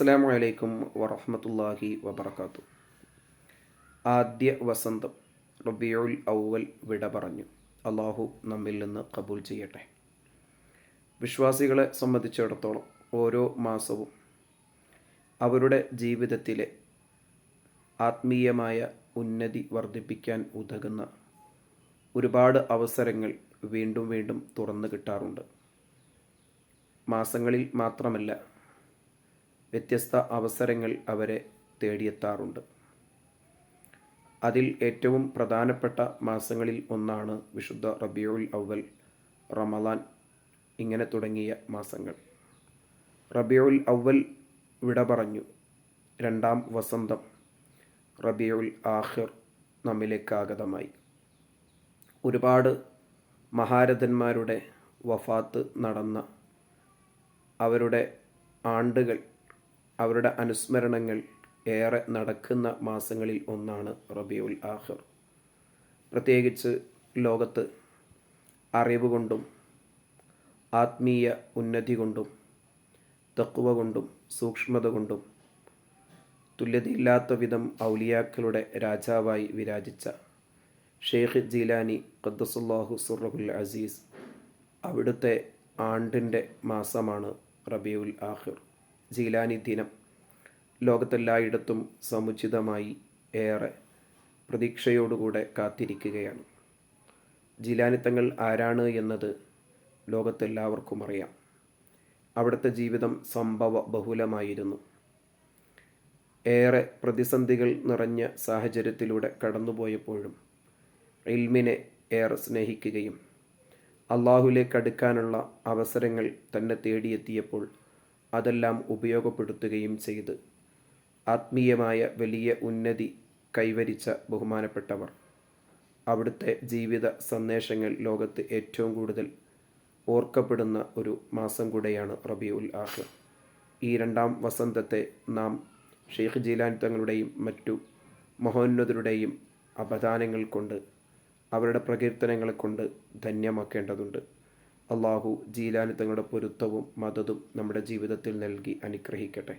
അസ്സാം വലൈക്കും വറഹമത്തല്ലാഹി വബർക്കാത്തു ആദ്യ വസന്തം റബിയുൽ ഔവൽ വിട പറഞ്ഞു. അള്ളാഹു നമ്മിൽ നിന്ന് കബൂൽ ചെയ്യട്ടെ. വിശ്വാസികളെ സംബന്ധിച്ചിടത്തോളം ഓരോ മാസവും അവരുടെ ജീവിതത്തിലെ ആത്മീയമായ ഉന്നതി വർദ്ധിപ്പിക്കാൻ ഉതകുന്ന ഒരുപാട് അവസരങ്ങൾ വീണ്ടും വീണ്ടും തുറന്നു കിട്ടാറുണ്ട്. മാസങ്ങളിൽ മാത്രമല്ല വ്യത്യസ്ത അവസരങ്ങൾ അവരെ തേടിയെത്താറുണ്ട്. അതിൽ ഏറ്റവും പ്രധാനപ്പെട്ട മാസങ്ങളിൽ ഒന്നാണ് വിശുദ്ധ റബിയുൽ അവൽ റമലാൻ ഇങ്ങനെ തുടങ്ങിയ മാസങ്ങൾ. റബിയുൽ അവൽ വിട പറഞ്ഞു രണ്ടാം വസന്തം റബിയുൽ ആഹിർ നമ്മിലേക്ക് ആഗതമായി. ഒരുപാട് മഹാരഥന്മാരുടെ വഫാത്ത് നടന്ന അവരുടെ ആണ്ടുകൾ അവരുടെ അനുസ്മരണങ്ങൾ ഏറെ നടക്കുന്ന മാസങ്ങളിൽ ഒന്നാണ് റബിയുൽ ആഹിർ പ്രത്യേകിച്ച് ലോകത്ത് അറിവ് കൊണ്ടും ആത്മീയ ഉന്നതി കൊണ്ടും തക്കുവ കൊണ്ടും സൂക്ഷ്മത കൊണ്ടും തുല്യതയില്ലാത്ത വിധം ഔലിയാക്കളുടെ രാജാവായി വിരാജിച്ച ഷെയ്ഖ് ജീലാനി ഖദ്ദസുല്ലാഹു സുറഹുൽ അസീസ് അവിടുത്തെ ആണ്ടിന്റെ മാസമാണ് റബിയുൽ ആഹിർ ജീലാനി ദിനം. ലോകത്തെല്ലായിടത്തും സമുചിതമായി ഏറെ പ്രതീക്ഷയോടുകൂടെ കാത്തിരിക്കുകയാണ്. ജിലാനിത്തങ്ങൾ ആരാണ് എന്നത് ലോകത്തെല്ലാവർക്കും അറിയാം. അവിടുത്തെ ജീവിതം സംഭവ ബഹുലമായിരുന്നു. ഏറെ പ്രതിസന്ധികൾ നിറഞ്ഞ സാഹചര്യത്തിലൂടെ കടന്നുപോയപ്പോഴും ഇൽമിനെ ഏറെ സ്നേഹിക്കുകയും അള്ളാഹുലേക്ക് അടുക്കാനുള്ള അവസരങ്ങൾ തന്നെ തേടിയെത്തിയപ്പോൾ അതെല്ലാം ഉപയോഗപ്പെടുത്തുകയും ചെയ്ത്. ആത്മീയമായ വലിയ ഉന്നതി കൈവരിച്ച ബഹുമാനപ്പെട്ടവർ. അവിടുത്തെ ജീവിത സന്ദേശങ്ങൾ ലോകത്ത് ഏറ്റവും കൂടുതൽ ഓർക്കപ്പെടുന്ന ഒരു മാസം കൂടെയാണ് റബിയുൽ ആഹ് ഈ രണ്ടാം വസന്തത്തെ നാം ഷെയ്ഖ് ജീലാൻ തങ്ങളുടെയും മറ്റു മഹോന്നതരുടെയും അപദാനങ്ങൾ കൊണ്ട് അവരുടെ പ്രകീർത്തനങ്ങളെ കൊണ്ട് ധന്യമാക്കേണ്ടതുണ്ട്. അള്ളാഹു ജീലാനി തങ്ങളുടെ പൊരുത്തവും മതതും നമ്മുടെ ജീവിതത്തിൽ നൽകി അനുഗ്രഹിക്കട്ടെ.